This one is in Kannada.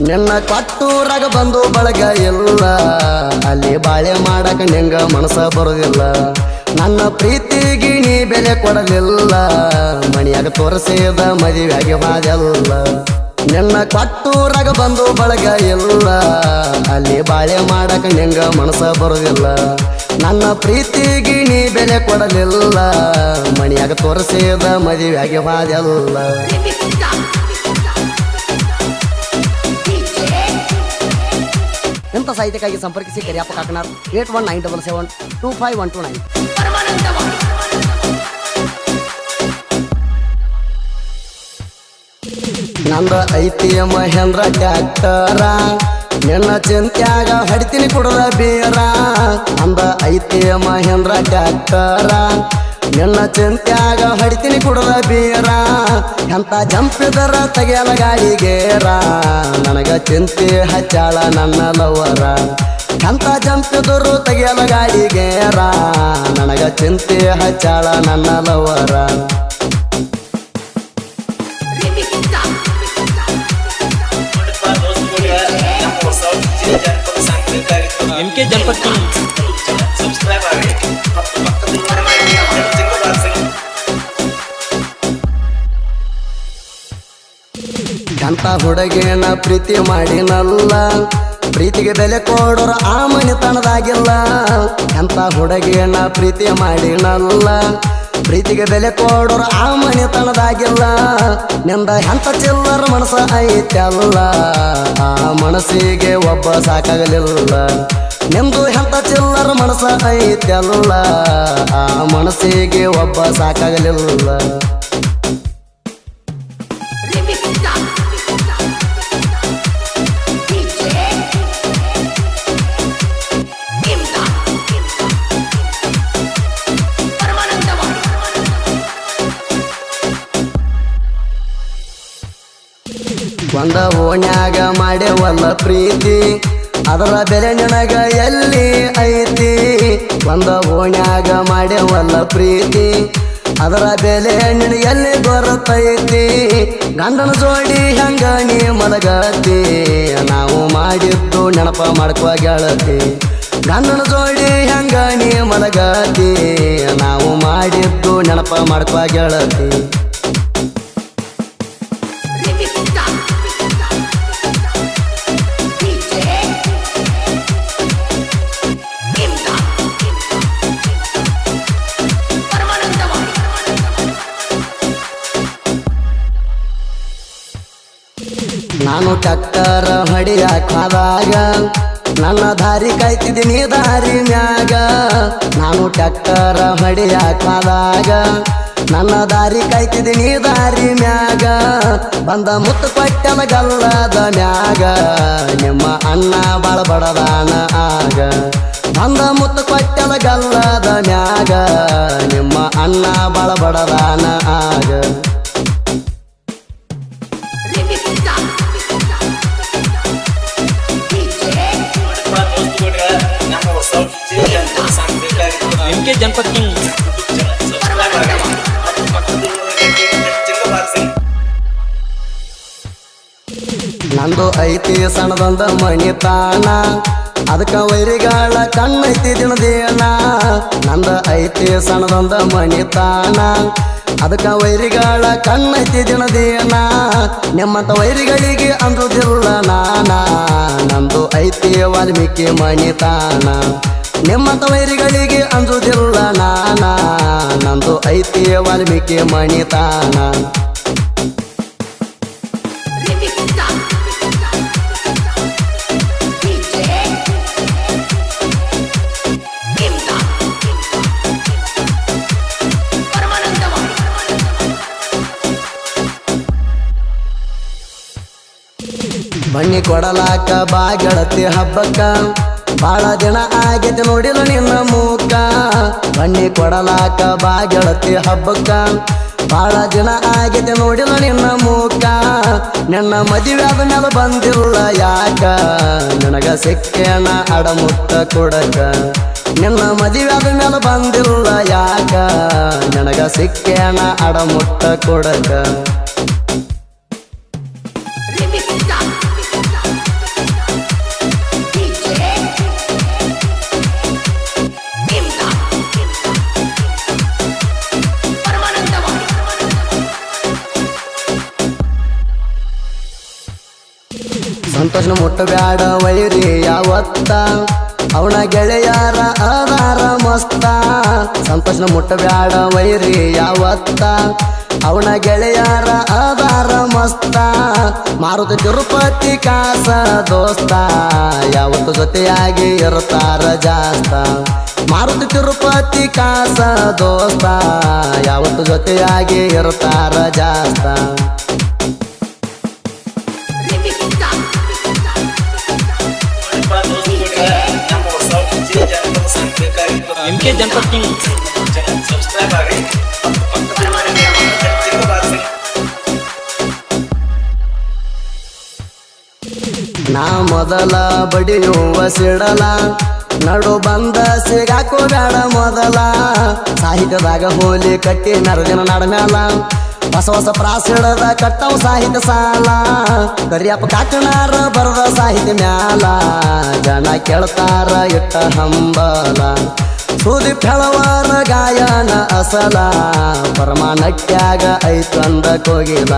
ನಿನ್ನ ಕೊಟ್ಟೂರಾಗ ಬಂದು ಬಳಗ ಇಲ್ಲ. ಅಲ್ಲಿ ಬಾಳೆ ಮಾಡಕ ನಿಂಗ ಮನಸ ಬರೋದಿಲ್ಲ. ನನ್ನ ಪ್ರೀತಿಗೆ ನೀ ಬೆಲೆ ಕೊಡಲಿಲ್ಲ. ಮಣಿಯಾಗ ತೋರಿಸಿದ ಮದುವೆಯಾಗಿ ಹಾದೆಲ್ಲ ನಿನ್ನ ಕಟ್ಟೂರಾಗ ಬಂದು ಬಳಗ ಇಲ್ಲ. ಅಲ್ಲಿ ಬಾಳೆ ಮಾಡಕ ನಿಂಗ ಮನಸ ಬರೋದಿಲ್ಲ. ನನ್ನ ಪ್ರೀತಿಗೆ ನೀ ಬೆಲೆ ಕೊಡಲಿಲ್ಲ. ಮಣಿಯಾಗ ತೋರಿಸಿದ ಮದುವೆಯಾಗಿ ಹಾದೆಲ್ಲ ಇಂಥ ಸಾಹಿತ್ಯಕ್ಕಾಗಿ ಸಂಪರ್ಕಿಸಿ Kariyappa Kakanar? Eight one nine double seven two five one two nine. ನಂದ ಐತಿ ಮಹೇಂದ್ರ ಟ್ಯಾಕ್ಟರ, ನಿನ್ನ ಚಿಂತ್ಯಾಗ ಹಡಿತೀನಿ ಕುಡದ ಬೀರ. ನಂದ ಐತಿ ಮಹೇಂದ್ರ ಟ್ಯಾಕ್ಟರ ನಿನ್ನ ಚಿಂತ್ಯಾಗ ಹಡಿತೀನಿ ಕುಡದ ಬೀರ. ಎಂತ ಜಂಪಿದರ ತೆಗೆಯಲ ಗಾಡಿಗೇರ. ನನಗ ಚಿಂತೆ ಹಚ್ಚಾಳ ನನ್ನ ಲವರ. ಎಂತ ಜಂಪಿದರು ತೆಗೆಯಲ ಗಾಡಿಗೇರ. ನನಗ ಚಿಂತೆ ಹಚ್ಚಾಳ ನನ್ನ ಲವರ. ಎಂ ಕೆ ಜನಪದ ಸಬ್ಸ್ಕ್ರೈಬ್ ಆಗಿ. ಎಂತ ಹುಡುಗಿನ ಪ್ರೀತಿ ಮಾಡಿನಲ್ಲ. ಪ್ರೀತಿಗೆ ಬೆಲೆ ಕೊಡೋರ ಆ ಮನೆತನದಾಗಿಲ್ಲ ಎಂತ ಹುಡುಗಿನ ಪ್ರೀತಿ ಮಾಡಿನಲ್ಲ. ಪ್ರೀತಿಗೆ ಬೆಲೆ ಕೊಡೋರ ಆ ಮನೆತನದಾಗಿಲ್ಲ ನಿಂದ ಎಂತ ಚಿಲ್ಲರ ಮನಸ್ಸ ಐತಲ್ಲ. ಆ ಮನಸ್ಸಿಗೆ ಒಬ್ಬ ಸಾಕಾಗಲಿಲ್ಲ. ನಿಂದು ಎಂತ ಚಿಲ್ಲರ ಮನಸ್ಸ ಐತಲ್ಲ. ಆ ಮನಸ್ಸಿಗೆ ಒಬ್ಬ ಸಾಕಾಗಲಿಲ್ಲ. ಒಂದ ಓಣ್ಯಾಗ ಮಾಡ್ಯವಲ್ಲ ಪ್ರೀತಿ. ಅದರ ಬೆಲೆ ನಿನಗ ಎಲ್ಲಿ ಐತಿ? ಒಂದ ಓಣ್ಯಾಗ ಮಾಡ್ಯವಲ್ಲ ಪ್ರೀತಿ. ಅದರ ಬೆಲೆ ನಿನಗೆ ಎಲ್ಲಿ ಬರುತ್ತೈತಿ ಗಂಡನ ಜೋಡಿ ಹೆಂಗ ನೀ ಮಲಗತಿ? ನಾವು ಮಾಡಿದ್ದು ನೆನಪ ಮಾಡ್ಕೋ ಗೆಳತಿ. ಗಂಡನ ಜೋಡಿ ಹೆಂಗ ನೀ ಮಲಗತಿ? ನಾವು ಮಾಡಿದ್ದು ನೆನಪ ಮಾಡ್ಕೋ ಗೆಳತಿ. ನಾನು ಟಕ್ಕರ ಹೊಡಿಯಾಕ ಹೋದಾಗ ನನ್ನ ದಾರಿ ಕಾಯ್ತಿದ್ದೀನಿ ದಾರಿ ಮ್ಯಾಗ. ನಾನು ಟಕ್ಕರ ಹೊಡಿಯಾಕ ಹೋದಾಗ ನನ್ನ ದಾರಿ ಕಾಯ್ತಿದ್ದೀನಿ ದಾರಿ ಮ್ಯಾಗ. ಬಂದ ಮುತ್ತು ಕೊಟ್ಟನ ಗಲ್ಲದ ಮ್ಯಾಗ. ನಿಮ್ಮ ಅಣ್ಣ ಬಾಳ ಬಡದಾನ ಆಗ. ಬಂದ ಮುತ್ತು ಕೊಟ್ಟನ ಗಲ್ಲದ ಮ್ಯಾಗ. ನಿಮ್ಮ ಅಣ್ಣ ಬಾಳ ಬಡದಾನ ಆಗ. ನಂದು ಐತಿ ಸಣ್ಣದೊಂದ ಮಣಿತಾನ ಅದಕ್ಕ ವೈರಿಗಳ ಕಣ್ಣೈತಿ ದಿನದೇನ ನಂದ ಐತಿ ಸಣ್ಣದೊಂದ ಮಣಿತಾನ ಅದಕ್ಕ ವೈರಿಗಳ ಕಣ್ಣೈತಿ ದಿನದೇನ ನಿಮ್ಮಂತ ವೈರಿಗಳಿಗೆ ಅಂದುದಿಲ್ಲ ನಾನ. ನಂದು ಐತಿ ವಾಲ್ಮೀಕಿ ಮಣಿತಾನ ನಿಮ್ಮಂತ ವೈರಿಗಳಿಗೆ ಅಂದುದಿಲ್ಲ ನಾನ. ನಂದು ಐತಿ ವಾಲ್ಮೀಕಿ ಮಣಿತಾನ ಬನ್ನಿ ಕೊಡಲಾಕ ಬಾ ಗೆಳತಿ ಹಬ್ಬಕ್ಕ. ಬಾಳ ದಿನ ಆಗೈತೆ ನೋಡಿಲ್ಲ ನಿನ್ನ ಮೂಕ. ಬನ್ನಿ ಕೊಡಲಾಕ ಬಾ ಗೆಳತಿ ಹಬ್ಬಕ್ಕ. ಬಾಳ ದಿನ ಆಗೈತೆ ನೋಡಿಲ್ಲ ನಿನ್ನ ಮೂಕ. ನಿನ್ನ ಮದುವೆ ಆದ ಮೇಲೆ ಬಂದಿಲ್ಲ ಯಾಕ? ನನಗ ಸಿಕ್ಕೇನ ಅಡಮುತ್ತ ಕೊಡಕ? ನಿನ್ನ ಮದುವೆ ಆದ ಮೇಲೆ ಬಂದಿಲ್ಲ ಯಾಕ? ನನಗ ಸಿಕ್ಕೇನ ಅಡಮುತ್ತ ಕೊಡಕ? ಸಂತೋಷನ ಮುಟ್ಟಬ್ಯಾಡ ವೈರಿ ಯಾವತ್ತ? ಅವನ ಗೆಳೆಯಾರ ಆಧಾರ ಮಸ್ತ. ಸಂತೋಷನ ಮುಟ್ಟಬ್ಯಾಡ ವೈರಿ ಯಾವತ್ತ? ಅವನ ಗೆಳೆಯಾರ ಆಧಾರ ಮಸ್ತ. ಮಾರುತಿ ತಿರುಪತಿ ಕಾಸ ದೋಸ್ತ. ಯಾವತ್ತು ಜೊತೆಯಾಗಿ ಇರುತ್ತಾರ ಜಾಸ್ತ. ಮಾರುತಿ ತಿರುಪತಿ ಕಾಸ ದೋಸ್ತ. ಯಾವತ್ತು ಜೊತೆಯಾಗಿ ಇರುತ್ತಾರ ಜಾಸ್ತ. ಎಂ ಜನಪದ ಕಿಂಗ್ ಸಬ್ಸ್ಕ್ರೈಬ್ ಆಗಿ ನಾ ಮೊದಲ ಬಡಿಯುವ ಸಿಡಲ, ನಡು ಬಂದ ಸಿಗಾಕೋ ಬೇಡ ಮೊದಲ. ಸಾಹಿತ್ಯದಾಗ ಹೋಲಿ ಕಟ್ಟಿ ನರಜನ ನಡಮ್ಯಾಲ ಹೊಸ ಹೊಸ ಪ್ರಾಸಿಡದ ಕಟ್ಟವು ಸಾಹಿತ್ಯ ಸಾಲ. ಕರಿಯಪ್ಪ ಕಾಕನಾರ ಬರದ ಸಾಹಿತ್ಯ ಮ್ಯಾಲ, ಜನ ಕೇಳ್ತಾರ ಇಟ್ಟ ಹಂಬಲ. ಸುದೀಪ್ ಹೇಳವರ ಗಾಯನ ಅಸಲ. ಪರಮಾನಕ್ಕಾಗ ಐತಂದ ಕೋಗಿಲ.